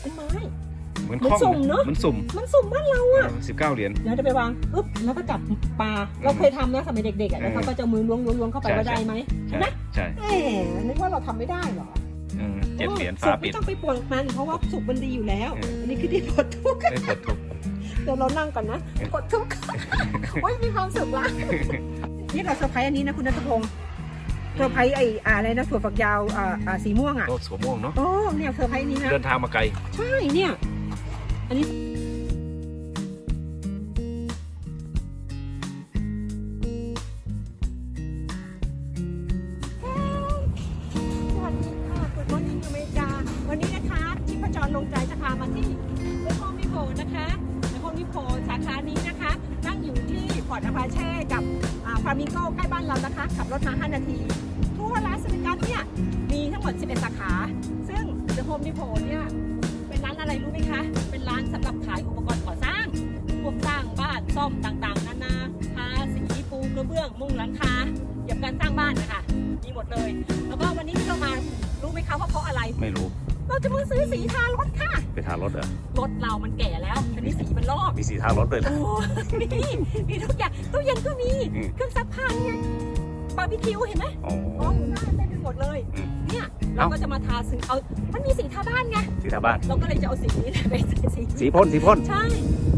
เป็นไม้ เหมือนเหมือนข้องสุ่มเนอะ มันสุ่มมันสุ่มบ้านเราอะสิบเก้าเหรียญ เดี๋ยวจะไปวางปึ๊บแล้วก็จับปลา เราเคยทำนะสมัยเด็กๆอะแล้วเขาก็จะเอามือล้วงล้วงล้วงเข้าไปใช่ ว่าได้ไหมใช่ไหมใช่เอ๊ะนึกว่าเราทำไม่ได้เหรอเออเจ็ดเหรียญสุฝากปิไม่ดต้องไปปวดมันเพราะว่าสุกมันดีอยู่แล้ว เอออั อันนี้คือที่ปวดทุกข์ได้ปลดทุกข์ เดี๋ยวเรานั่งก่อนนะปวดทุกข์ โอ้ยมีความสุขละนี่เราเซอร์ไพรส์อันนี้นะคุณนัทพงศ์ เซอร์ไพรส์ไอ้อะไรนะถั่วฝักยาวอ่าอ่าสีม่วงอะโตสวมม่วงเนาะ โอ้เนี่ยเซอร์ไพรส์นี้นะ เดินทางมาไกล ใช่เนี่ย อันนี้ งหมด 11 สาขา ซึ่งเดอะโฮมมิโพเนี่ยเป็นร้านอะไรรู้ไหมคะ เป็นร้านสำหรับขายอุปกรณ์ก่อสร้างพวกสร้างบ้านซ่อมต่างๆ นานาทาสีปูกระเบื้องมุงหลังคาเกี่ยวกับการสร้างบ้านนะคะมีหมดเลย แล้วก็วันนี้ที่เรามารู้ไหมคะว่าเพราะอะไร ไม่รู้ เราจะมาซื้อสีทารถค่ะ ไปทารถเหรอ รถเรามันแก่แล้วทีนี้สีมันลอกมีสีทารถด้วยเหรอโอ้มีมีทุกอย่างตู้เย็นก็มี อืม เครื่องซักผ้าเนี่ยบาร์บีคิวเห็นไหมอ๋ออ๋ออยู่หน้าเต็มไปหมดเลย อืม เนี่ยเราเอ้าก็จะมาทาสีเอามันมีสีทาบ้านไงสีทาบ้าน เราก็เลยจะเอาสีนี้ไปสีสีพ่นสีพ่นใช่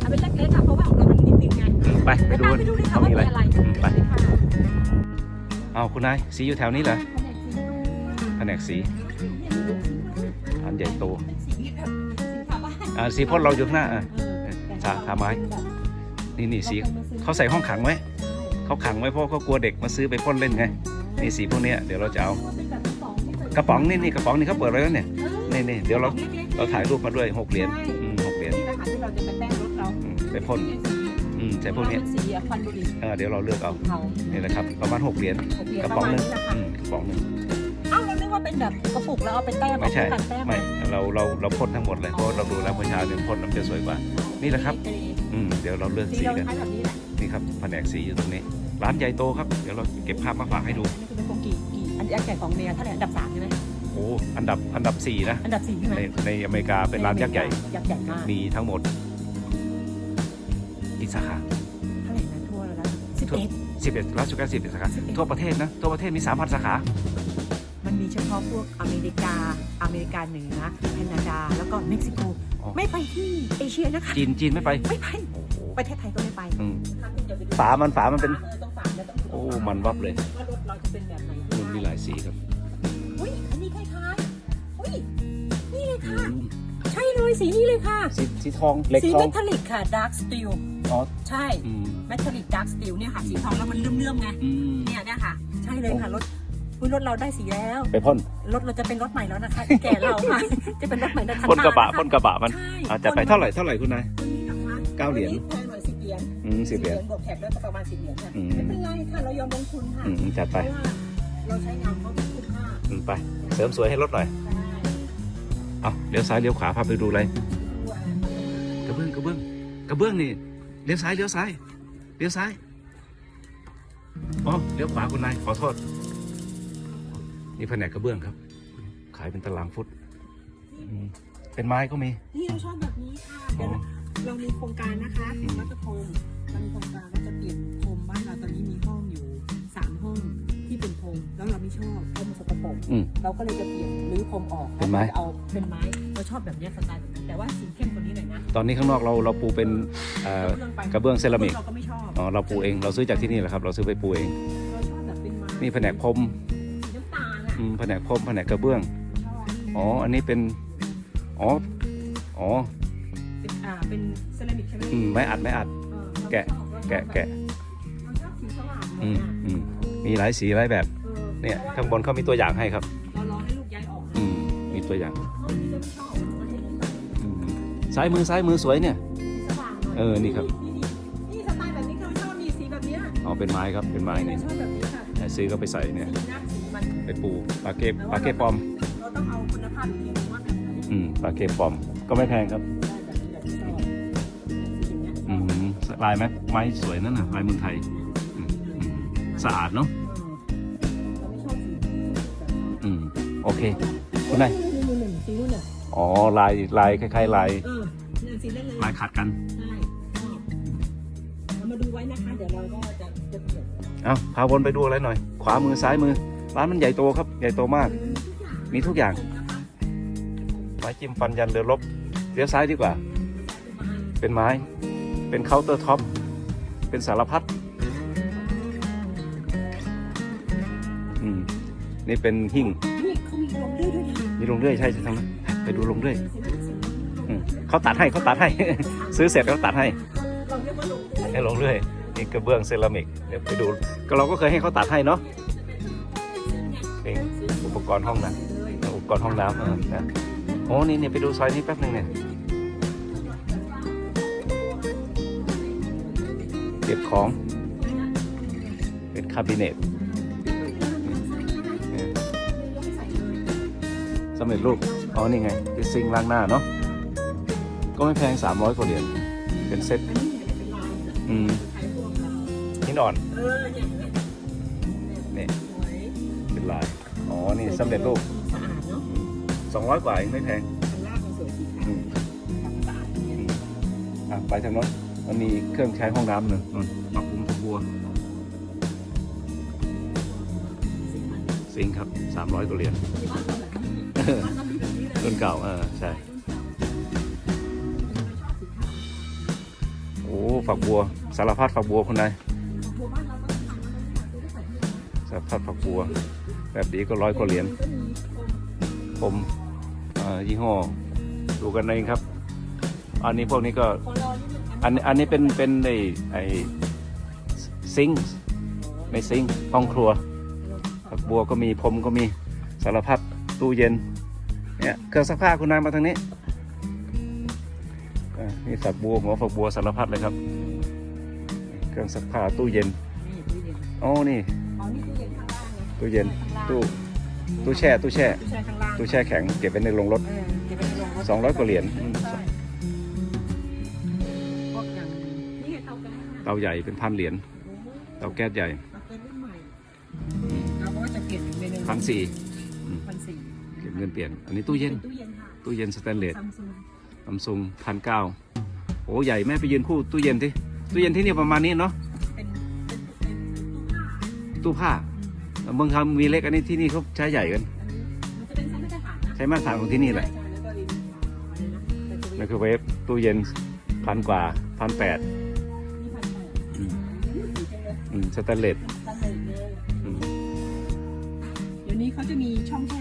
เอาเป็นเล็กๆค่ะเพราะว่าของเรามันนิดนึงไงไปไปไปดูตามไปดูเลยค่ะเขาว่ามีมีอะไรอะไรอืมไปค่ะเอาคุณนายสีอยู่แถวนี้เหรอแผนกสีอันใหญ่โตเป็นสีแบบสีทาบ้านอ่าสีพ่นเราอยู่ข้างหน้าอะเออแต่ทาทาไม้นี่นี่สีเราคยมาซื้อเขาใส่ห้องขังไว้เขาขังไว้เพราะเขากลัวเด็กมาซื้อไปพ่นเล่นไงนี่สีพวกเนี้ยเดี๋ยวเราจะเอาเป็นแบบ กระป๋องที่ใส่กระป๋องนี่นี่กระป๋องนี่เขาเปิดไว้แล้วเนี่ยเออนี่นี่เดี๋ยวเรากะป๋องล็กๆเราถ่ายรูปมาด้วยหกเหรียญใช่อืมหกเหรียญนี่แหละค่ะที่เราจะไปแต้มรถเราอืมไปพ่นสีอืมใส่พวกเนี้ยเราเป็นสีอะควันบุหรี่เออเดี๋ยวเราเลือกเอาเทานี่แหละครับประมาณหกเหรียญหกเหรียญกระปป๋องระมาหณนึ่งนี้แหละค่ะอืมกระป๋องหนึ่งอ้าวเรานึกว่าเป็นแบบกระปุกแล้วเอาไปแต้มไม่ใช่เอาปตัดแต้มไม่เราเราเราพ่นทั้งหมดเลยเพราะเราดูแล้วเมื่อเช้าเนี่ยพ่นน้ำจะสวยกว่า นี่แหละครับอืมเดี๋ยวเราเลือกสีสีเรากันใช้แบบนี้แหละนี่ครับแผนกสีอยู่ตรงนี้ร้านใหญ่โตครับเดี๋ยวเราเก็บภาพมาฝากให้ดูอั นนี้คือเป็นโปรกี่กี่อันยักษ์ใหญ่ของเนียเท่าไหร่อันดับสามใช่ไหมโอ้อันดับอันดับสี่นะอันดับสี่ใช่ไหมในในอเมริกาเป็นร้านยักษ์ใหญ่ยักษ์ใหญ่มากมีทั้งหมดกี่สาขาเท่าไหร่นะทั่วแล้วนะสิบเอ็ด11ร้านสุก้าสิบสาขาทั่วประเทศนะทั่วประเทศมี3,000สาขา มันมีเฉพาะพวกอเมริกาอเมริกาเหนือแคนาดาแล้วก็เม็กซิโกอ๋อไม่ไปที่เอเชียนะคะจีนจีนไม่ไปไม่ไปโอ้โหประเทศไทยก็ไม่ไปอืมฝามันฝามันเป็นต้องฝาแล้วต้องโอ้มันวับเลยว่ารถเราจะเป็นแบบไหนมัน มีหลายสีครับอุ้ยอันนี้คล้ายๆอุ้ยนี่เลยค่ะ ใช่เลยสีนี้เลยค่ะ สีสีทองเหล็กสีทอเมงทัลลิกค่ะดาร์กสตีลอ๋อใช่อืม เมทัลลิกดาร์กสตีลเนี่ยค่ะ สีทองแล้วมันเลื่อมๆไงอืมเนี่ยเนี่ยค่ะ ใช่เลยค่ะรถอุ๊ยรถเราได้สีแล้ว ไปพ่นรถเราจะเป็นรถใหม่แล้วนะคะ แก่เราค่ะ จะเป็นรถใหม่ในคันพ่นกระบะหาพ่นกระบะมันใช่อาจจะไปเท่าไหร่เท่าไหร่คุณนายวันนี้นะคะเก้าเหรียญวันนี้แพงหน่อยสิบเหรียญอืมสิบเหรียญ บวกแถบแล้วก็ประมาณสิบเหรียญค่ะอืม ไม่เป็นไรค่ะเรายอมลงทุนค่ะอืมจัดเพไป ราะว่า เราใช้งานเขาคุ้มค่าอืมไป เสริมสวยให้รถหน่อยใช่เอาเลี้ยวซ้ายเลี้ยวขวาพาไปดูอะไร กระเบื้องกระเบื้องกระเบื้องนี่เลี้ยวซ้ายเลี้ยวซ้ายเลี้ยวซ้ายอ๋อเลี้ยวขวาคุณนายขอโทษนี่แผนกกระเบื้องครับ ขายเป็นตารางฟุตอืมเป็นไม้ก็มี นี่เราชอบแบบนี้ค่ะอ๋เดี๋อยวเรามีโครงการนะคะอืมรัฐพงศ์เรามีโครงการว่าจะเปลี่ยนโคมบ้านเราตอนนี้มีห้องอยู่สามห้อง ที่เป็นโคมแล้วเราไม่ชอบเพราะมันสกปรกอืม เราก็เลยจะเปลี่ยนรื้อโคมออกเป็นไม้ แล้วก็เอาเป็นไม้เราชอบแบบเนี้ยสไตล์แบบนั้นแต่ว่าสีเข้มกว่านี้หน่อยนะตอนนี้ข้างนอกเราเราปูเป็นเอ่อเรื่องไปกระเบื้องเซรามิกเราก็ไม่ชอบอ๋อเราปูเองเราซื้อจากที่นี่แหละครับ เราซื้อไปปูเองเราชอบแบบเป็นไม้นี่แผนกพรมสีน้ำตาลอะอืมแผนกพรมแผนกกระเบื้องชอบอ๋ออันนี้เป็นอ๋ออ๋อเป็นอ่าเป็นเซรามิกใช่ไหมอืมไม้อัดไม้อัด เออเราแกะชอบเราชอบแกะแกะเราชอบสีสว่างเลอืยมอะอืม มีหลายสีหลายแบบออเนี่ยพระว่ข้างบนเขามีตัวอย่างให้ครับเรารอให้ลูกย้ายออกนะอืมมีตัวอย่างห้องนี้ก็ไม่ชอบมันให้ลูกใส่อืมซ้ายมือซ้ายมือสวยเนี่ยสีสว่างหน่อยเออนี่ครับนี่นี่นี่สไตล์แบบนี้เราชอบนี่สีแบบเนี้ยเอาเป็นไม้ครับเป็นไม้นี่ชอบแบบนี้ค่ะซื้อก็ไปใส่เนี่ย สีนะสีมันไปปูปลาเก็บปลาเก็บปลอม เราต้องเอาคุณภาพอีกทีนึงว่าแบบไหนอืมปลาเก็บปลอมก็ไม่แพงครับได้แบบนี้แบบที่ชอบสีอย่างเงี้ยอืมลายไหมไม้สวยนั่นน่ะลายเมืองไทยอืมอืมสะอาดเนาะ เราไม่ชอบสีแบบอืมโอเคคุณนายนี่นี่นี่สีนู่นน่ะอ๋อลายลายคล้ายๆลายเออเนี่ยสีนั่นเลยลายขัดกันใช่เรามาดูไว้นะคะ เดี๋ยวเราก็จะจะเปลี่ยนเอ้าพาวนไปดูอะไรหน่อย ขวามือซ้ายมือ ร้านมันใหญ่โตครับ ใหญ่โตมาก มีทุกอย่างไม้จิ้มฟันยันเรือรบเลี้ยวซ้ายดีกว่า เป็นไม้ เป็นเคาน์เตอร์ท็อป เป็นสารพัดอืมนี่เป็นหิ้ง นะมีลงเรื่อยใช่ใช่ทางนั้นไปดูลงเรื่อยอืมเขาตัดให้เขาตัดให้ ซื้อเสร็จเขาตัดให้ลงเรื่อยให้ลงเรื่อยนี่กระเบื้องเซรามิกเดี๋ยวไปดูก็เราก็เคยให้เขาตัดให้เนาะนี่อุปกรณ์ห้องน้ำอุปกรณ์ห้องน้ำเออนะโอ้นี่เนี่ยไปดูซอยนี้แป๊บนึงเนี่ยเก็บของเป็นคาบิเนตำเร็จรูปอ๋อนี่ไงเป็นซิงค์ล้างหน้าเนาะก็ไม่แพง 300กว่าเหรียญเป็นเซ็ตอันนี้เนี่ยเป็นลายนะอืมขายพวกแบบหินอ่อนเออเนี่ยเนี่ยนี่สวยเป็นลายอ๋อนี่สำเร็จรูปสะอาดเนาะ200กว่าเองไม่แพงข้างล่างมันสวยสีขาวอืมทำสะอาดเนี่ยอะไปทางโน้นมันมีเครื่องใช้ห้องน้ำหนึ่งนู่นปรับปรุงฝักบัวซิงค์ครับ 300กว่าเหรียญ นเลยรุ่นเก่าเออใช่ โอ้ฝักบัว สารพัดฝักบัวคนใดหมู่บ้านเราก็ทำมาแล้วเนี่ยซื้อไปใส่ที่ร้ารพัดฝักบัว แบบนี้ก็ร้อยกว่าเหรียญก็มีโอมผมยี่ห้อดูกันเองครับ อันนี้พวกนี้ก็ อันอันนี้เป็นเป็นไอไอซิงในซิงห้องครัวฝักบัวก็มีผมก็มีสารพัดตู้เย็น เนี่ยเครื่องซักผ้าคุณนายมาทางนี้อะนี่ฝักบัวหัวฝักบัวสารพัดเลยครับ เครื่องซักผ้าตู้เย็นนี่ตู้เย็นอ๋อนี่อ๋อนี่ตู้เย็นข้างล่างนะตู้เย็นข้างล่างตู้ตู้แช่ตู้แช่ตู้แช่ข้างล่างตู้แช่แข็งเก็บไว้ในโรงรถเออเก็บไว้ในโรงรถสองร้อยกว่าเหรียญอืมใช่พวกอย่างนี่ไงเตาแก๊สนะเตาใหญ่เป็นพันเหรียญโอ้โหเตาแก๊สใหญ่เตาแก๊สรุ่นใหม่เราก็จะเก็บอยู่ในหนึ่งพันสี่พันสี่ เก็บเงินเปลี่ยน อันนี้ตู้เย็นเป็น ตู้เย็นค่ะตู้เย็นสแตนเลสซัมซุงซัมซุงพันเก้าโอ้ใหญ่แม่ไปยืนคู่ตู้เย็นที่ตู้เย็นที่นี่ประมาณนี้เนาะ เป็นเป็นเป็นเป็นตู้ผ้าตู้ผ้าอืมเมืองทำมีเล็กอันนี้ที่นี่เขาใช้ใหญ่กัน อันนี้มันจะเป็นชั้นมาตรฐานนะใช้มาตรฐานของที่นี่แหละ ใช่แล้วก็อีกอะไรนะไมโครเวฟตู้เย็นพันกว่าพันแปดนี่พันแปดอืมดีจังเลยสแตนเลสตั้งเลยเลย อืม เดี๋ยวนี้เขาจะมีช่องแช่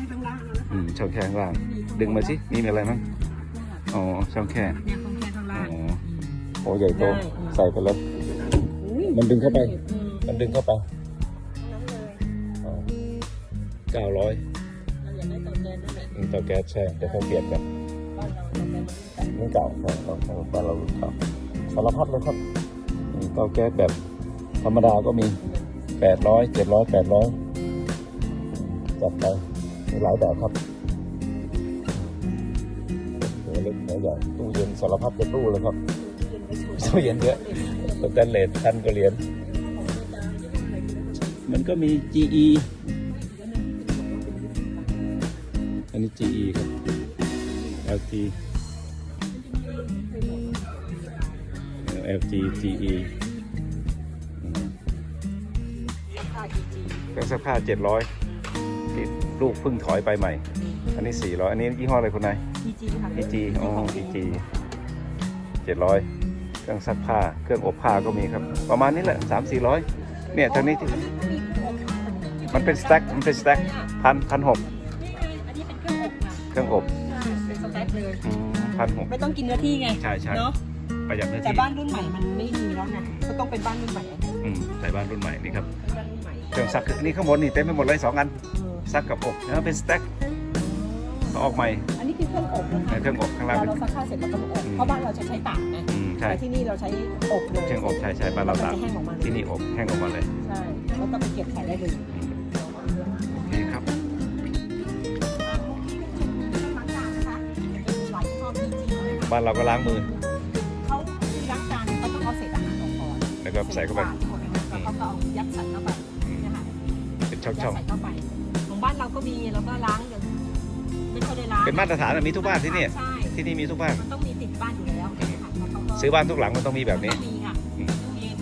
อืมช่องแค่ข้างล่าง ดึงมาสิมีอะไรมั้งอ๋อช่องแค่เนี่ยช่องแช่ข้างอ๋ล่างอโอ้ใหญ่โตได้อืมใส่ไปเลยอุ้ยมันดึงเข้าไปอืมมันดึงเข้าไปนั้นเลยเก้าร้อยเราอยากได้เตาแก๊สนั่นแหละเตาแก๊สใช่เดี๋ยวเขาเปลี่ยนกันบ้านเราเตาแก๊สมันรุ่นเก่ารุ่นเก่าครับบ้านเรารุ่นเก่าสารพัดเลยครับนี่เตาแก๊สแบบธรรมดาก็มีแปดร้อยเจ็ดร้อยแปดร้อยจัดไป มีหลายแบบครับหัวเล็กหัวใหญ่ตู้เย็นสารพัดเป็นตู้เลยครับตู้เย็นเยอะสแตนเลสพันกว่าเหรียญมันก็มี GE อันนี้ GE ครับ LG LG GE อืมเครื่องซักผ้า700ที่ ลูกเพิ่งถอยไปใหม่ อันนี้ 400 อันนี้ยี่ห้ออะไรคุณนาย EG ค่ะ EG อ๋อ EG 700 เครื่องซักผ้า เครื่องอบผ้าก็มีครับ ประมาณนี้แหละ 3 400 เนี่ยทางนี้ที่ มันเป็นสแต็กมันเป็นสแต็กพันพันหกอันนี้เป็นเครื่องอบค่ะเครื่องอบใช่เป็นสแต็กเลยพันหกไม่ต้องกินเนื้อที่ไงใช่ใช่เนาะประหยัดเนื้อแต่ที่บ้านรุ่นใหม่มันไม่มีแล้วไงก็ต้องเป็นบ้านรุ่นใหม่อืมใส่บ้านรุ่นใหม่นี่ครับเป็นบ้านรุ่นใหม่เครื่องซักอันนี้ข้างบนนี่เต็มไปหมดเลยสองอัน ซักกับอบแล้วเป็นสแต็กเอาออกใหม่ อันนี้คือเครื่องอบนะคะเครื่องอบข้างล่างเราเป็นเราซักผ้าเสร็จเราก็มาอบ เพราะบ้านเราจะใช้ตากไงอืมใช่แต่ที่นี่เราใช้อบเลยเครื่องอบใช่ใช่บ้านเรามันตากจะแห้งออกมาที่นี่อบแห้งออกมาเลย ใช่ แล้วก็ไปเก็บใส่ได้เลยอืมโอเคครับล้างจานนะคะเป็นหลายข้อพีจีนะคะบ้านเราก็ล้างมือเขาที่ล้างจานเขาต้องเอาเศษอาหารออกก่อนแล้วก็ใส่เข้าไปแล้วเขาก็เอายัดใส่เข้าไปอืมเนี่ยค่ะเป็นยัดช่องใส่เข้าไปของบ้าน เราก็มีแล้วก็ล้างอย่างไม่ค่อยได้ล้างเป็นมาตรฐานอะมีทุกบ้านที่นี่ใช่ที่นี่มีทุกบ้านมันต้องมีติดบ้านอยู่แล้วค่ะแล้วเขาก็ซื้อบ้านทุกหลังมันต้องมีแบบนี้ต้องมีค่ะอืมตู้เย็น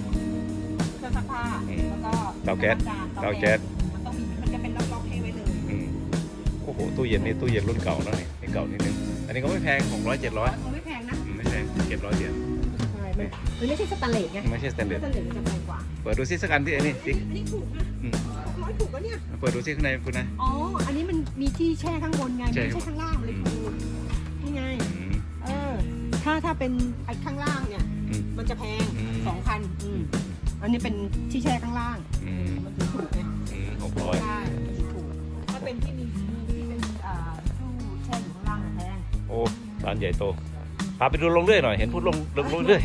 เครื่องซักผ้าอืมแล้วก็เตาแก๊สเตาแก๊สมันต้องมีมันจะเป็นล็อกๆให้ไว้เลยอืมโอ้โหตู้เย็นนี่ตู้เย็นรุ่นเก่าแล้วนี่นี่เก่านิดนึงอันนี้ก็ไม่แพงของร้อยเจ็ดร้อยมันไม่แพงนะไม่แพงเจ็ดร้อยเหรียญใช่มันมันไม่ใช่สแตนเลสไงไม่ใช่สแตนเลสสแตนเลสมันจะแพงกว่าเปิดดูซิสักอันที่ไอ้นี่สิอันนี้ถูกนะ อืมร้อยถูกแล้วเนี่ย เปิดดูซิข้างในคุณนายอ๋อ อันนี้มันมีที่แช่ข้างบนไงใช่ไม่ใช่ข้างล่างเลยถูกนี่ไง อืม เออ ถ้าถ้าเป็นไอ้ข้างล่างเนี่ย อืมมันจะแพงอืม สองพันอืมอันนี้เป็นที่แช่ข้างล่าง อืมมันถึงถูกไงอืมหกร้อยใช่มันถึงถูก ถ้าเป็นที่มีที่เป็นอ่าตู้แช่อยู่ข้างล่างอะแพงโอ้ร้านใหญ่โตพาไปดูลงเรื่อยหน่อยเห็นพูดลงลงลงเรื่อย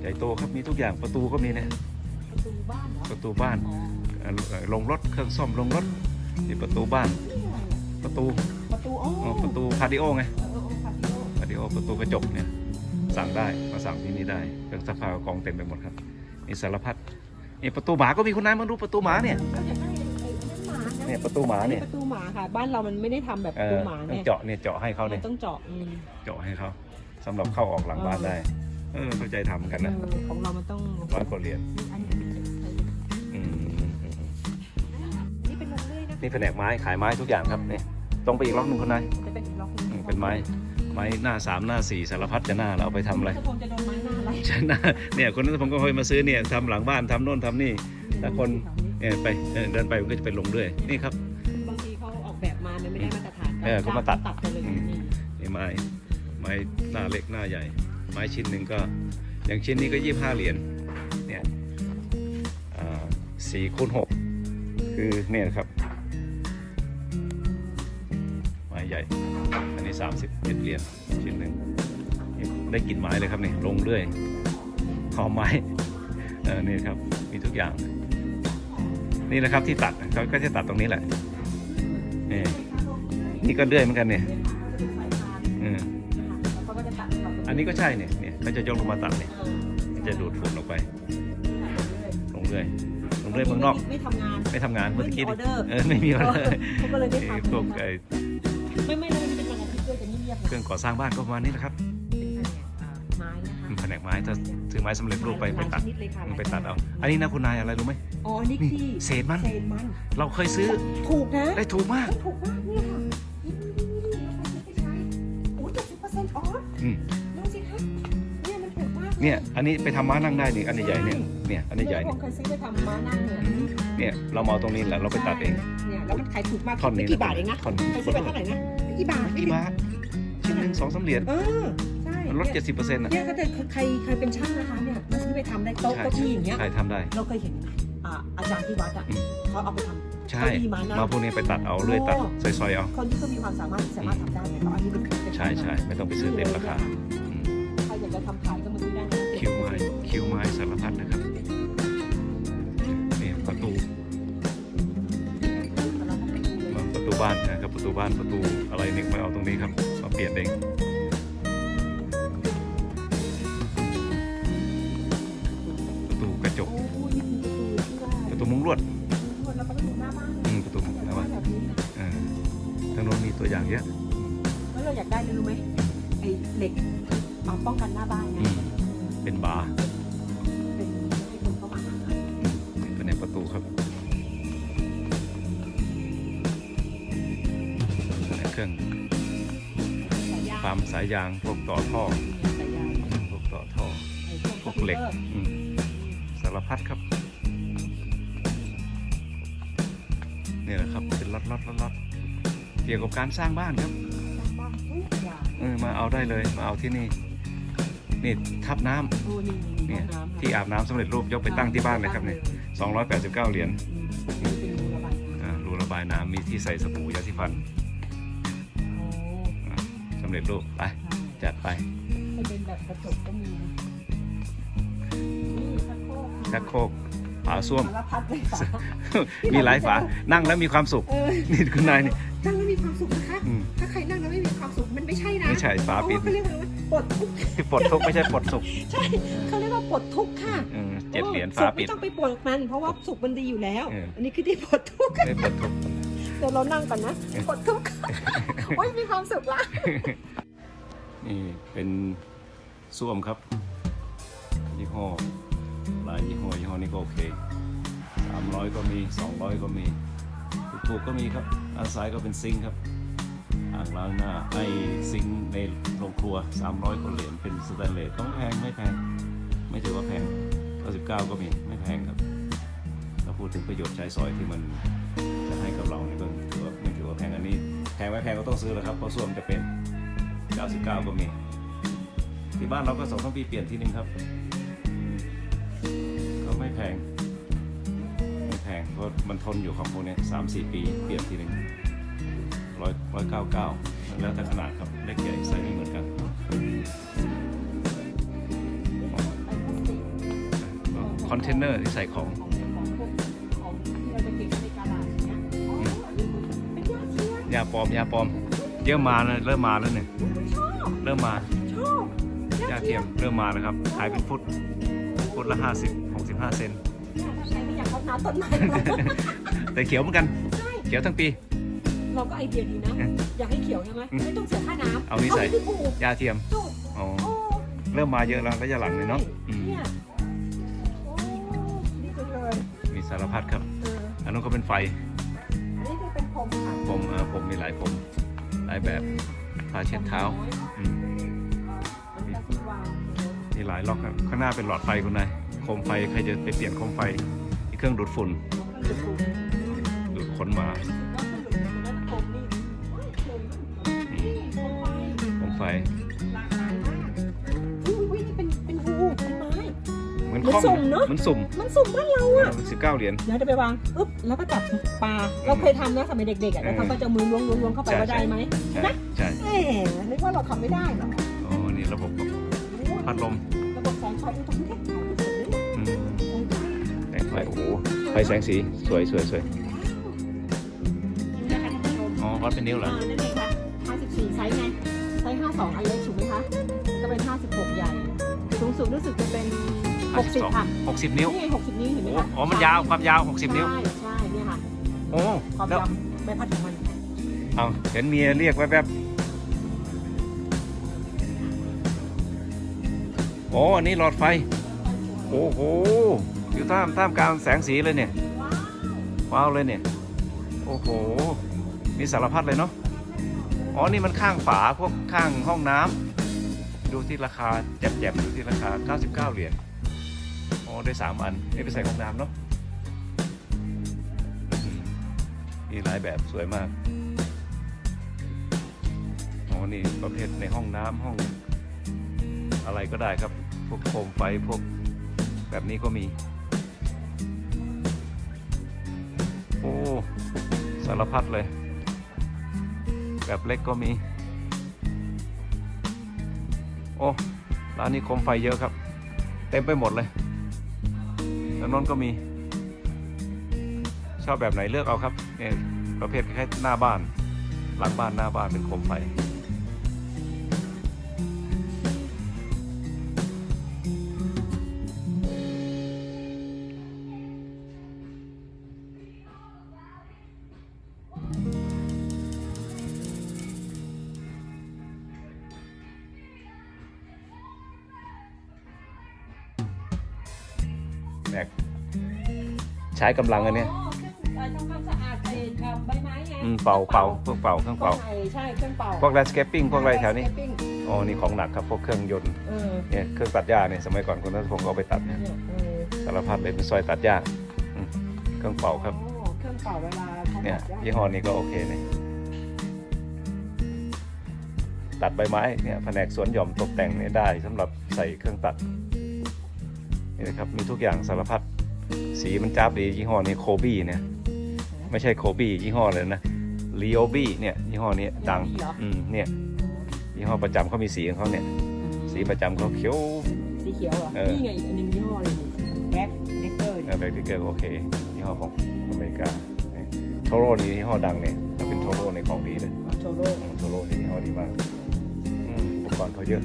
ใหญ่โตครับมีทุกอย่างประตูก็มีนะประตูบ้านเหรอ ประตูบ้านอ๋อเอ่อเอ่อลงรถเครื่องซ่อมลงรถนี่ประตูบ้าน ประตูประตูอ๋ออ๋อประตูพาดิโอไงเออเออเออพาดิโอพาดิโอประตูกระจกเนี่ยสั่งได้มาสั่งที่นี่ได้เครื่องซักผ้ากองเต็มไปหมดครับนี่สารพัดนี่ประตูหมาก็มีคุณนายมาดูประตูหมาเนี่ยก็อยากได้ไอ้ไอ้นั่นหมานะเนี่ยประตูหมาอันนี้เนี่ยประตูหมาค่ะบ้านเรามันไม่ได้ทำแบบเอประตูอหมาต้องเนี่ยเจาะเนี่ยเจาะให้เขามัเนี่ยนต้องเจาะอืมเจาะให้เขาสำหรับเข้าออกหลังบ้านได้ เออเข้าใจทำเหมือนกันนะเออของเรามันต้องร้อยกว่าเหรียญ นลงเรื่อยนะนี่แผนกไม้ขายไม้ทุกอย่างครับนี่ตรงไปอีกล็อกหนึ่งคุณนายจะเป็นอีกล็อกหอืงมเป็นไม้ไม้หน้าสามหน้าสี่สารพัดจะหน้าแล้วเอาไปทำอะไร จะคงจะโดนไม้หน้าอะไรใช่หน้าเนี่ยคนนั้นผมก็เคยมาซื้อเนี่ยทำหลังบ้านทำโน่นทำนี่แต่คน เนี่ยไปเออเดินไปมันก็จะเป็นลงเรื่อยนี่ครับ บางทีเขาออกแบบมามันไม่ได้มาตรฐานเออเขามาตัด ตัดไปเลยอืมนี่นี่ไม้ไม้หน้าเล็กหน้าใหญ่ ไม้ชิ้นหนึ่งก็ อย่างชิ้นนี้ก็ยี่ห้าเหรียญเนี่ยสี่คูณหกคือเนี่ยครับ ใหญ่ อันนี้สามสิบเอ็ดเหรียญชิ้นหนึ่งนี่ได้กลิ่นไม้เลยครับนี่ลงเรื่อยหอมไม้เออนี่ครับมีทุกอย่าง นี่นะครับที่ตัดเขาก็จะตัดตรงนี้แหละนี่นี่ก็เลื่อยเหมือนกันเนี่ยอืมเขาก็จะตัดอันนี้ก็ใช่เนี่ยเนี่ยเขาจะยกลงมาตัดเนี่ยมันจะดูดฝุ่นออกไป ลงเรื่อยลงเรื่อยเมืองนอก ไม่ทำงาน ไม่ทำงานเมื่อกี้ไม่มีออเดอร์เออไม่มีออเดอร์เขาก็เลยไม่ไอ้ทำพวกไอ้ ไม่ไม่แล้วมันเป็นวันอาทิตย์ด้วยจะเงียบเครื่องก่อสร้างบ้านก็ประมาณนี้นะครับ เป็นแผนกอ่าไม้นะคะแผนกไม้ถ้าซื้อไม้สำเร็จรูปไปไปตัด หลยชนิเลยค่ะไปตัดเอา อันนี้นะคุณนายอะไรรู้ไหม อ๋อนี่นี่ที่เศษมัน เศษมัน เราเคยซื้อถูกนะได้ถูกมากถูกมากเนี่ยค่ะนี่นี่นี่เราไปซื้อไปใช้โอ้เจ็ดสิบเปอร์เซ็นต์ออฟอืม ดูสิครับเนี่ยมันถูกมากเนี่ย อันนี้ไปทำม้านั่งได้นี่ อันใหญ่ๆเนี่ย เนี่ย อันใหญ่ๆเนี่ย ผมเคยซื้อไปทำม้านั่งเนี่ย เนี่ยเรามาเอาตรงนี้แหละเราไปตัดเอง เนี่ยแล้วมันขายถูกมากท่อนนี้ไม่กี่บาทเองนะท่อนเคยซื้อไปเท่าไหร่นะไม่กี่บาทกี่บาทชิ้นหนึ่งสองสามเหรียญเออใช่มันลดเจ็ดสิบเปอร์เซ็นต์อะเนี่ยก็แต่ใครใครเป็นช่างนะคะเนี่ยมาซื้อไปทำได้โต๊ะใช่เก้าอี้อย่างเงี้ย ใช่ทำได้ เราเคยเห็นอ่าอาจารย์ที่วัดอะอืม เขาเอาไปทำ ใช่ เก้าอี้ม้านั่ง มาพวกนี้ไปตัดเอาเลื่อยตัดโอ้ซอยๆเอา คนที่เขามีความสามารถสามารถทำได้เนี่ยเขาเอาอันนี้เป็นเป็นใช่ใช่ไม่ต้องไปซื้อเต็มราคาอื บ้านนะครับประตูบ้านประตูอะไรเนี่ยมาเอาตรงนี้ครับ มาเปลี่ยนเองประตูกระจกโอ้ยนี่คือประตูที่ว่าประตูมุ้งลวดแล้วก็ประตูหน้าบ้านอืมประตูมุ้งหน้าบ้านแบบนี้นะเออทางโน้นมีตัวอย่างเยอะแล้วเราอยากได้เลยรู้ไหมไอ้เหล็กเอาป้องกันหน้าบ้านไงอืมเป็นบาร์ เครื่องสายยางปั๊มสายยางพวกต่อท่อสายยางพวกต่อท่อไอ้เครื่องพวกเหล็กอืมสารพัดครับนี่แหละครับเป็นล็อตล็อตล็อตล็อตเกี่ยวกับการสร้างบ้านครับบ้านทุกอย่างเออมาเอาได้เลยมาเอาที่นี่นี่ทับน้ำโอ้นี่เนี่ยที่อาบน้ำสำเร็จรูปยกไปตั้งที่บ้านเลยครับเนี่ย289เหรียญนี่เป็นรูระบายน้ำอ่ารูระบายน้ำมีที่ใส่สบู่ยาสีฟันโอ้สำเร็จรูปไปจัดไปจะเป็นแบบกระจกก็มีนะนี่ชักโครกชักโครกฝาส้วม สารพัดเลยค่ะ มีหลายฝา นั่งแล้วมีความสุข เออ นี่คุณนายนี่ นั่งแล้วมีความสุขนะคะ อืมถ้าใครนั่งแล้วไม่มีความสุขมันไม่ใช่นะไม่ใช่ฝาปิด เพระว่เขาเรียกว่าปลดทุกข์ปลดทุกข์ไม่ใช่ปลดสุขใช่เขาเรียกว่าปลดทุกข์ค่ะเออเจ็ดเหรียญสุฝาขปิไม่ดต้องไปปลดมัน เพราะว่าสุขมันดีอยู่แล้ว เอออั อันนี้คือที่ปลดทุกข์ ไม่ปลดทุกข์ เดี๋ยวเรานั่งก่อนนะกดทุกโอ้ยมีความสุขละนี่เป็นส้วมครับยี่ห้อหลายยี่ห้อยี่ห้อนี้ก็โอเคสามร้อยก็มีสองร้อยก็มีถูกๆก็มีครับอันซ้ายก็เป็นซิงค์ครับอ่างล้างหน้าไอ้ซิงค์ในโรงครัว 300ก็เหรียญเป็นสแตนเลสต้องแพงไม่แพง ไม่ถือว่าแพง99ก็มีไม่แพงครับถ้าพูดถึงประโยชน์ใช้สอยที่มัน แพงไม่แพงก็ต้องซื้อแหล้วครับเพราะส้วมจะเป็น 99 ก็มี ที่บ้านเราก็สองสามปีเปลี่ยนทีนึงครับ ก็ไม่แพง ไม่แพงเพราะมันทนอยู่ของพวกเนี้สามสี่ปีเปลี่ยนทีนึงร้อยร้อยเก้าเก้าแล้วแต่ขนาดครับเล็กใหญ่ไซส์ไม่เหมือนกันคอนเทนเนอร์ที่ใส่ของ ยร์ยาปลอมยาปลอมเยอะมาแล้วเริ่มมาแล้วเนี่ยชอบเริ่มมาชอบยาเทียมเริ่มมาแล้วครับขายเป็นฟุตฟุตละ50 65เซนเนี่ยถ้าใช้ไม่อยากรดน้ำต้นไม้เราแต่เขียวเหมือนกันใช่เขียวทั้งปี เราก็ไอเดียดีนะ อยากให้เขียวใช่ไหมอืมไม่ต้องเสียค่าน้ำเอานี่ใส่ที่ปลูกยาเทียมถูกอ๋อโอ้เริ่มมาเยอะแล้วระยะหลังเลยเนาะอืมเนี่ยโอ้ดีจังเลยมีสารพัดครับเอออันนู้นก็เป็นไฟ ผมเอ่อผมมีหลายผมหลายแบบผ้าเช็ดเท้าอืมมันจะที่วางมีหลายล็อกครับข้างหน้าเป็นหลอดไฟคุณนายโคมไฟใครจะไปเปลี่ยนโคมไฟมีเครื่องดูดฝุ่นก็คือปลูกดูดขนมาก็คือปลูกแล้วผมนี่โอ้ยเจ๋งนี่ผมไฟโคมไฟ มือนเหมือนข้องสุ่มเนอะเหมือนสุ่มมันสุ่มบ้านเราอะสิบเก้าเหรียญเดี๋ยวจะไปวางอึ๊บแล้วก็จับปลา เราเคยทำนะสมัยเด็กๆอะแล้วเขาก็จะเอามือล้วงล้วงล้วงเข้าไปว่าได้ไหมใช่ใช่แหมนึกว่าเราทำไม่ได้เหรออ๋อนี่ระบบพัดลม ระบบแสงไฟอุ้ยตรงนี้ถ่ายไม่สวยเลยอืมตรงนี้แสงไฟโอ้โหไฟแสงสีสวยสวยสวยนี่นะคะท่านผู้ชมอ๋อวัดเป็นนิ้วเหรออ่านั่นเองค่ะ54ไซส์ไงไซส์52 อันเล็กถูกไหมคะจะเป็น 56 ใหญ่ สูงสุดรู้สึกจะเป็น 60ค่ะ หกสิบนิ้วนี่ไง60นิ้วเห็นไหมโอ้คะอ๋อมันยาวความยาวหกสิบนิ้ว ใช่ใช่เนี่ยค่ะโอ้ความแล้วยาวใบพัดของมันเอาเห็นเมียเรียกแวบๆโอ้อันนี้หลอดไฟ โอ้โหอยู่ท่ามท่ามกลางแสงสีเลยเนี่ย ว้าวเลยเนี่ย โอ้โห มีสารพัดเลยเนาะ อ๋อ นี่มันข้างฝาพวกข้างห้องน้ำ ดูที่ราคาแจ่มๆดูที่ราคา 99 เหรียญ อ๋อได้ 3 อัน นี่ไปใส่ห้องน้ำเนาะมีหลายแบบสวยมากอ๋อนี่ประเภทในห้องน้ำห้องอะไรก็ได้ครับ พวกโคมไฟพวกแบบนี้ก็มี โอ้ สารพัดเลย แบบเล็กก็มี โอ้ ร้านนี้โคมไฟเยอะครับ เต็มไปหมดเลย แล้วนนก็มี ชอบแบบไหนเลือกเอาครับเนี่ยประเภทคล้ายๆหน้าบ้าน หลังบ้านหน้าบ้านเป็นโคมไฟ ใช้กำลังอันเนี้ยอ๋อเครื่องเอ่อทำความสะอาดไอ้กับใบไม้ไงอืมเป่าเป่าพวกเป่าเครื่องเป่า ใช่ใช่เครื่องเป่าพวกแลนด์สเคปปิ้งพวกอะไรแถวนี้ Landscaping อ๋อ นี่ของหนักครับ พวกเครื่องยนต์ เออเนี่ย เครื่องตัดหญ้าเนี่ย สมัยก่อนคุณนัทพงศ์ก็เอาไปตัดเนี่ยเนี่ยเออสารพัดเลยเป็นซอยตัดหญ้าอืมเครื่องเป่าครับอ๋อเครื่องเป่าเวลาเขาเนี่ย ตัดหญ้ายี่ห้อนี้ก็โอเคเนี่ยตัดใบไม้ เนี่ยแผนกสวนหย่อมตกแต่งเนี่ยได้สำหรับใส่เครื่องตัด นี่นะครับ มีทุกอย่างสารพัด สีมันจ้าบดียี่ห้อนี้โคบี้เนี่ยไม่ใช่โคบี้ยี่ห้อเลยนะลีโอบี้เนี่ยยี่ห้อนี้ดังอืมเนี่ยยี่ห้อประจำเขามีสีของเขาเนี่ย สีประจำเขาเขียวสีเขียวเหรอเออนี่ไงอีกอันหนึงยี่ห้อเลยแบ็คเนกเกอร์แบล็คดิเกอร์โอเคยี่ห้อของอเมริกาโทโร่นี่ยี่ห้อดังเนี่ยถ้าเป็นโทโร่ในของดีเลยโชโร่โทโร่นี่ยี่ห้อดีมากอืมอุปกรณ์เขาเยอะ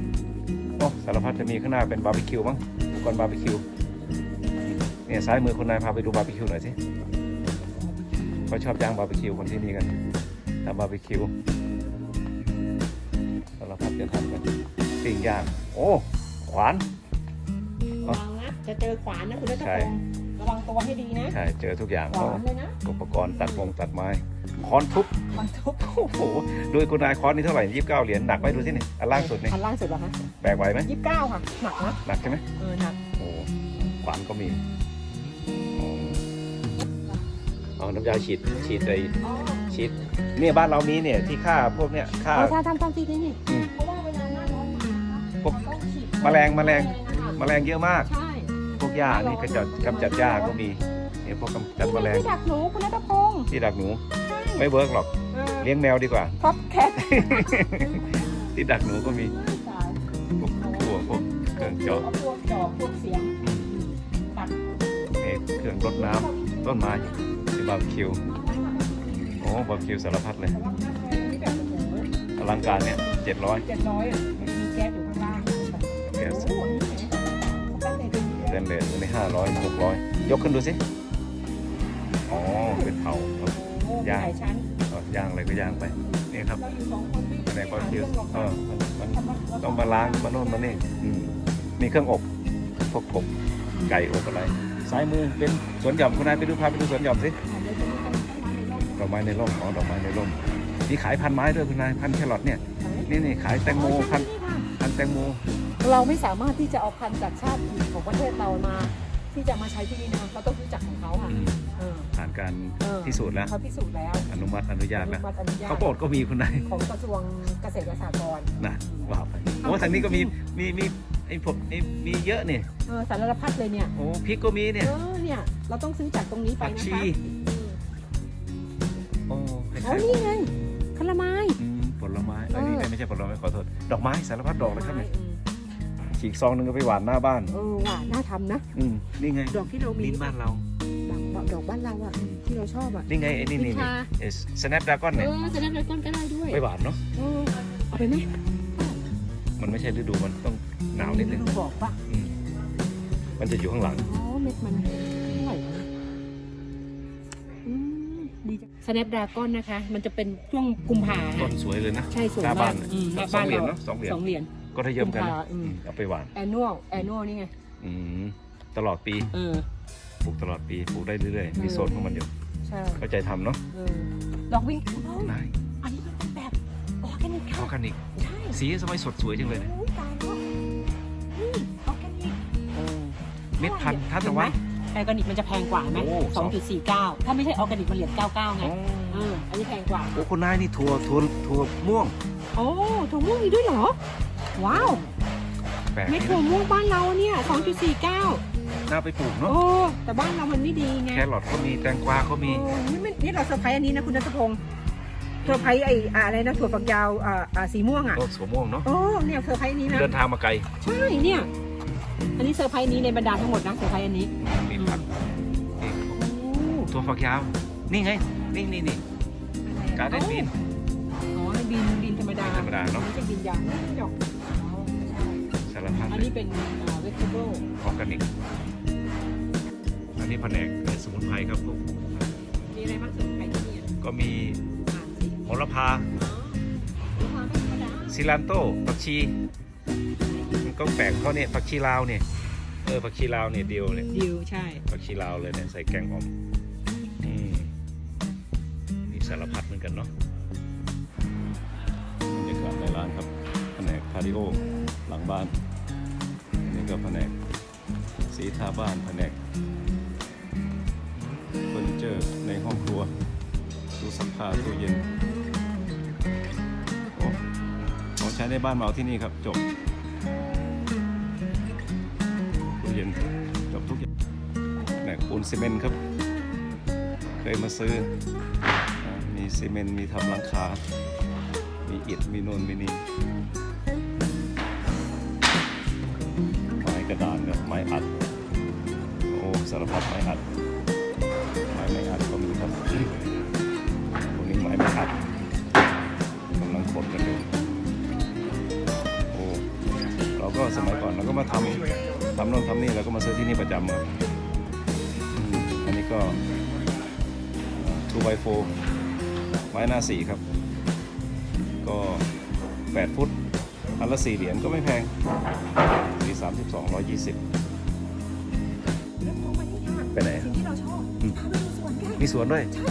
โอ้สารพัดจะมีข้างหน้าเป็นบาร์บีคิวมั้งอุปกรณ์บาร์บีคิว เนี่ยซ้ายมือคนนายพาไปดูบาร์บีคิวหน่อยสิเขาชอบย่างบาร์บีคิวคนที่นี่กันทำบาร์บีคิวสารพัดจะทำกันปิ้งย่าง โอ้ขวานระวังนะจะเจอขวานนะคุณรัตใช่พงศ์ระวังตัวให้ดีนะใช่เจอทุกอย่างขก็วานเลยนะอุปกรณ์ตัดวงตัดไม้ค้อนทุบมันทุบโอ้โหดูคุณนายค้อนนี่เท่าไหร่ยี่สิบเก้าเหรียญหนักไหมดูที่นี่อันล่างสุดนี่อันล่างสุดเหรอคะแบกไหวไหมยี่สิบเก้าค่ะหนักนะหนักใช่ไหมเออหนักโอ้ขวานก็มี เอาน้ำยาฉีดฉีดไออ๋อฉีดเนี่ยบ้านเรามีเนี่ยที่ฆ่าพวกเนี่ยฆ่าเอาทำทำทำซีนี่นี่อืมเพราะว่าเวลาหน้าร้อนมาพวกต้องฉีดแมลงแมลงนะคะแมลงเยอะมาก ใช่พวกหญ้านี่กำจัดกำจัดหญ้าก็มีเนี่ยพวกกำจัดแมลงที่ดักหนูคุณนัทพงศ์ที่ดักหนูใช่ไม่เวิร์กหรอกเออเลี้ยงแมวดีกว่า ท็อปแคทที่ดักหนูก็มีตายพวกพวกพวกเครื่องเจาะเอาพวกจอบพวกเสียงตัดนี่เครื่องรดน้ำต้นไม้ที่บาร์บีคิว โอ้บาร์บีคิวสารพัดเลยที่แบบโอ้โหอลังการเนี่ยเจ็ดร้อยเจ็ดร้อยอะมันมีแก๊สอยู่ข้างล่างแก๊สโอ้โหนี่ไงตั้งแต่เด็กเซนเลสอันนี้ห้าร้อยหกร้อยยกขึ้นดูสิ อ๋อ เป็นเผาโอ้โหหลายชั้นเอาย่างอะไรก็ย่างไป นี่ครับเราอยู่สองคนไม่แผนกบาร์บีคิวหาเอเรื่องหรอกอมันมันทำไมต้องมาล้างมาโน่นมานี่อืมมีเครื่องอบพวกกบไก่อบอะไร ซ้ายมือเป็นสวนหย่อมคุณนายไปดูพาไปดูสวนหย่อมสิเดี๋ยวจะมีการเข้ามาในโลกดอกไม้ในร่มอ๋อดอกไม้ในร่มมีขายพันไม้ด้วยคุณนายพันแครอทเนี่ยนี่นี่ขายแตงโมพันพันแตงโมเราไม่สามารถที่จะเอาพันธุ์จากชาติอื่นของประเทศเรามา ที่จะมาใช้ที่นี่นะเราต้องรู้จักของเขาค่ะอืมเออผ่านการเออพิสูจน์แล้ว เขาพิสูจน์แล้วอนุมัติอนุญาตแล้วอนุมัติอนุญาตข้าวโพดก็มีคุณนายของกระทรวงเกษตรและสหกรณ์ นะว่าไปโอ้ทางนี้ก็มีมีมีไอ้ผมไอ้มีเยอะเนี่ยเออสารพัดเลยเนี่ย โอ้พริกก็มีเนี่ย เออเนี่ย เราต้องซื้อจากตรงนี้ไปผักนะชี คะอืมโอ้คอ๋อล้ายๆนี่ไงคาราไม้อืมผลไม้อันนี้เออไม่ใช่ผลไม้ขอโทษ ดอกไม้สารพัดดอกเลยครับเนี่ยอืมฉีกซองหนึงก็ไปหวานหน้าบ้าน เออว่ะน่าทำนะ อืมนี่ไงดอกที่เรามีลิ้นบ้านเรา ดอกดอกบ้านเราอะอืม ที่เราชอบอะนี่ไงไอ้นี่นี่ลิ้นชาสแนปดากอนเอเนี่ยอจะได้ไปต้นก็ได้ด้วยไม่หวานเนาะ เออเอาไปไหม มันไม่ใช่ฤดูมันต้องหนาวนิดนึงดูบอกป่ะอืมมันจะอยู่ข้างหลัง อ๋อเม็ดมันเท่าไหร่วะอืมดีจังสแนปดากอนนะคะ มันจะเป็นช่วงกุมภาต้นสวยเลยนะใช่สวยหน้ามาบ้ากนอืมหน้าสอบ้างนเหรียญเราเนาะสองเหรียญสองเหรียญ ก็ถ้าเยิ่มกันกุมภาอืมอืม เอาไปหวาน แอนนวลแอนนวลนี่ไง อืมตลอดปีเออ ปลูกตลอดปีปลูกได้เรื่อยๆมีโซนของมันอยู่ใช่ เข้าใจทำเนาะเออดอกวิ่งโอ้ยนายอันนี้มันเป็นแบบออร์แกนิกอค่ะอร์แกนิกใช่ สีสมัยสดสวยจังเลยนะโอ้ยตายแล้วนี่ออร์แกนิกเม็ดพันธุ์ทัศนวัฒน์ ออร์แกนิกมันจะแพงกว่าไหมโอ้ สองจุดสี่เก้าถ้าไม่ใช่ออร์แกนิกมันเหรียญเก้าเก้าไงอ๋อเอออันนี้แพงกว่า โอ้คุณนายนี่ถั่วถั่วถั่วม่วงโอ้ถั่วม่วงมีด้วยเหรอ ว้าวแปลกเม็ดดีถั่วนะม่วงบ้านเราเนี่ยสองจุดสี่เก้าน่าไปปลูกเนาะโอ้แต่บ้านเรามันไม่ดีไงแครอทก็มีแตงกวาก็มี โอ้นี่ไม่นี่เราเซอร์ไพรส์อันนี้นะคุณนัทพงศ์ เซอร์ไพรส์ไอ้อ่าอะไรนะถั่วฝักยาวอ่าอ่าสีม่วงอะต้นสวม่วงเนาะ โอ้เนี่ยเซอร์ไพรส์อันนี้นะ เดินทางมาไกลใช่เนี่ย อันนี้เซอร์ไพรส์นี้ในบรรดาทั้งหมดนะเซอร์ไพรส์อันนี้มีผักนี่โอ้ถั่วฝักยาว นี่ไง นี่นี่นี่การเด้นบีนอ๋อบินบินธรรมดาบินธรรมดาเนอะ ไม่ใช่บินยางไม่ใช่ดอกอ๋อใช่สารพัดอันเลยนี้เป็นอ่าเวกเทเบิลออร์แกนิก อันนี้แผนกสมุนไพรครับพวกมีอะไรบ้างเซอร์ไพรส์ที่นี่อะก็มี อ่านสิโหระพาอ๋อราคาไม่ธรรมดาซิลันโตผักชีมันก็แปลกเขาเนี่ยผักชีลาวเนี่ยเออผักชีลาวเนี่ยเดียวเนี่ยดิวใช่ ผักชีลาวเลยเนี่ยใส่แกงอ่อมอืมมีสารพัดเหมือนกันเนาะบรรยากาศในร้านครับแผนกคาร์ดิโอหลังบ้านอันนี่ก็แผนกสีทาบ้านแผนกเฟอร์นิเจอร์ในห้องครัวตู้ซักผ้าตู้เย็น ช้ในบ้านมาเอาที่นี่ครับจบตู้เย็นจบทุกอย่างแผนปูนซีเมนต์ครับ เคยมาซื้อมีซีเมนต์มีทำหลังคา มีอิฐมีโนนมีนี่ไม้กระดานกับไม้อัดโอ้สารพัดไม้อัด อนเราก็มาทำทำโน่นทำนี่เราก็มาซื้อที่นี่ประจำครับอืมอันนี้ก็ทู 2x4 ไม้หน้าสีครับ ก็ 8 ฟุตอันละ4เหรียญก็ไม่แพงสี32 120แล้วพอมานี่ค่ะไปไหนสิ่งที่เราชอบอืมพาไปดูสวนกันมีสวนด้วยใช่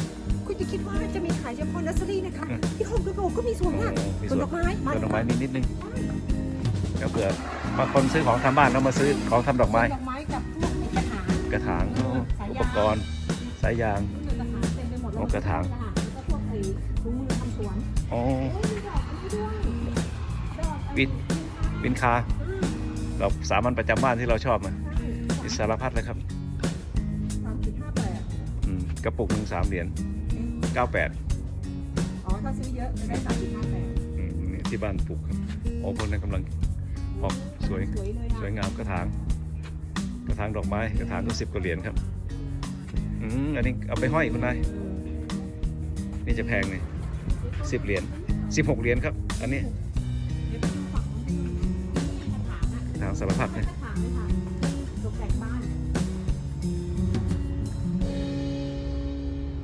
คุณจะคิดว่าจะมีขายเฉพาะนัสเซอรี่นะคะอืมที่โฮมกระโดก็มีสวนค่ะอ๋อมีสสวนวนดอกไม้สวนดอกไม้นิดนิดนึงแล้วเผื่อ บางคนซื้อของทำบ้านแล้วมาซื้อของทำดอกไม้ ดอกไม้กับพวกกระถางกระถางอุปกรณ์สายยาง กระถางเต็มไปหมดอ๋อกระถางแล้วก็พวกไอ้ถุงมือทำสวนอ๋อโอ้ยมีดอกอันนี้ด้วยดอกอันนี้วิทวินคาอืมดอกสามัญประจำบ้านที่เราชอบนะใช่อิสารพัดเลยครับสามสิบห้าแปดอืมกระปุกหนึ่งสามเหรียญเก้าแปดอ๋อถ้าซื้อเยอะจะได้สามสิบห้าแปดนี่ที่บ้านปลูกครับโอ้คนนั้นกำลังออก สวยสวยเลยสวยค่ะงามกระถาง กระถางดอกไม้กระถางก็สิบกว่าเหรียญครับอืมอันนี้เอาไปห้อยคุณนายนี่จะแพงเลยสิบเหรียญสิบหกเหรียญครับ อันนี้เดี๋ยวไปดูฝั่งนู้นกระถางอะกระถางสารพัดกเลยระถางเลยค่ะตกแต่งบ้าน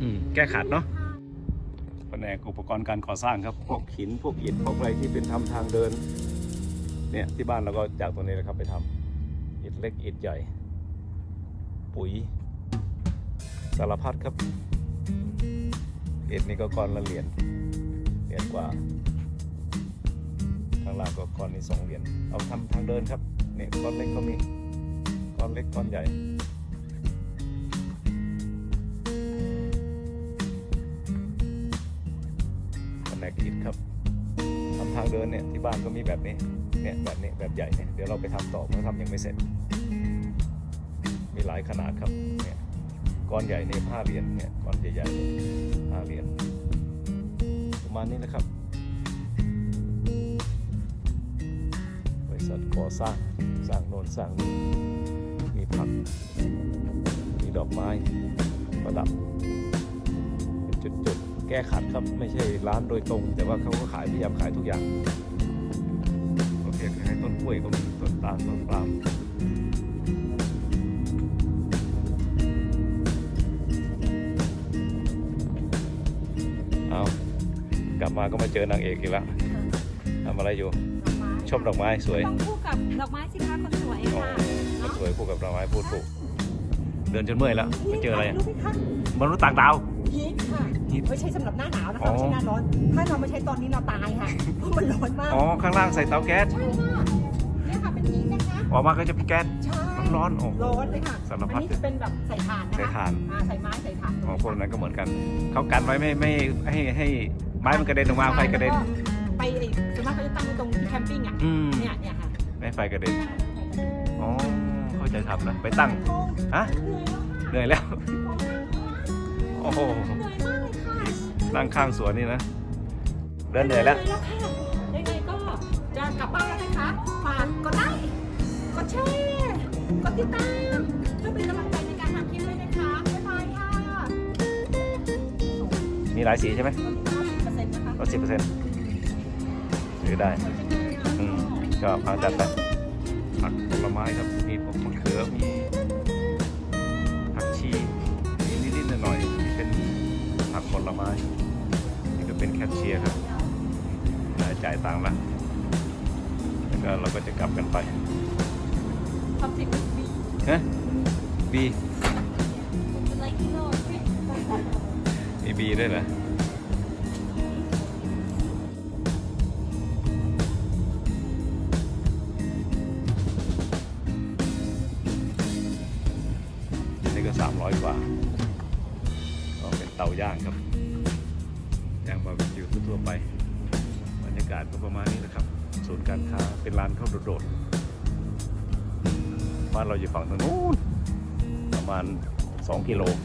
อืมแก้ขัดเนาะแผนกอุปกรณ์การก่อสร้างครับ พวกหิน พวกอิฐพวกอะไรที่เป็นทำทางเดิน เนี่ยที่บ้านเราก็จากตัวนี้แหละครับไปทำอิฐเล็กอิฐใหญ่ ปุ๋ย สารพัดครับอิฐนี่ก็ก้อนละเหรียญเหรียญกว่าข้างล่างก็ก้อนนี้สองเหรียญเอาทำทางเดินครับเนี่ยก้อนเล็กก็มีก้อนเล็กก้อนใหญ่แผนกอิฐครับทำทางเดินเนี่ยที่บ้านก็มีแบบนี้ เนี่ยแบบนี้แบบใหญ่เนี่ยเดี๋ยวเราไปทำต่อเพราะทำยังไม่เสร็จ มีหลายขนาดครับเนี่ยก้อนใหญ่เนี่ยห้าเหรียญเนี่ยก้อนใหญ่ๆเนี่ยห้าเหรียญประมาณนี้นะครับบริษัทก่อสร้างสร้างโน่นสร้างนี่มีผักมีดอกไม้ประดับเป็นจุดๆแก้ขัดครับไม่ใช่ร้านโดยตรง แต่ว่าเขาก็ขายพยายามขายทุกอย่าง ให้ต้นกล้วยก็มีต้นตาลต้นปาล์มเอากลับมาก็มาเจอนางเอกอีกแล้วทำอะไรอยู่ดอกไม้ชมดอกไม้สวย ต้องคู่กับดอกไม้สิคะคนสวยอ๋อค่ะมันเนาะสวยคู่กับดอกไม้พูดถูก เดินจนเมื่อยแล้วไปเจออะไรอะรู้ไหมคะมนุษย์ต่างดาวฮีทค่ะฮีทไม่ใช่สำหรับหน้าหนาวนะอ๋อคะไม่ใช่หน้าร้อน ถ้าเรามาใช้ตอนนี้เราตายค่ะเพราะมันร้อนมาก อ๋อ ข้างล่างใส่เตาแก๊ส ใช่ค่ะ ออกมาก็จะเป็นแก๊สใช่ร้อนๆโอ้โห ร้อนเลยค่ะสารพัด อันนี้จะเป็นแบบใส่ถ่านนะคะใส่ถ่านอ่าใส่ไม้ใส่ถ่านอ๋อพวกนั้นก็เหมือนกันเขากันไว้ไม่ไม่ให้ให้ไม้มันกระเด็นออกมาไฟกระเด็นใช่แล้วไปไอ้ส่วนมากเขาจะตั้งไว้ตรงที่แคมปิ้งอะอืมเนี่ยเนี่ยค่ะไม่ให้ไฟกระเด็นอ๋อเข้าใจทำนะไปตั้งฮะเหนื่อยแล้ว โอ้โหเหนื่อยมากเลยค่ะนั่งข้างสวนนี่นะเดินเหนื่อยแล้วค่ะยังไงก็จะกลับบ้านแล้วนะคะฝากกดไลค์ก ดแชร์กดติดตามเพื่อเป็นกำลังใจในการทำคลิปด้วยนะคะ บ๊ายบายค่ะมีหลายสีใช่ไหมเปอร์เซ็นต์นะคะลดสิบเปอร์เซ็นต์ซื้อได้ อืมก็พังจัดไปผักผลไม้ครับ มีพวกมะเขือ มีผักชีมีนิดๆหน่อยๆที่เป็นผักผลไม้นี่ก็เป็นแคชเชียร์ครับได้จ่ายตังค์ละแล้วก็เราก็จะกลับกันไปทำสิ่งดี ฮะบีไลค์โน้ตมีบีด้วยเหรอ กิโลเนี่ยติดถนน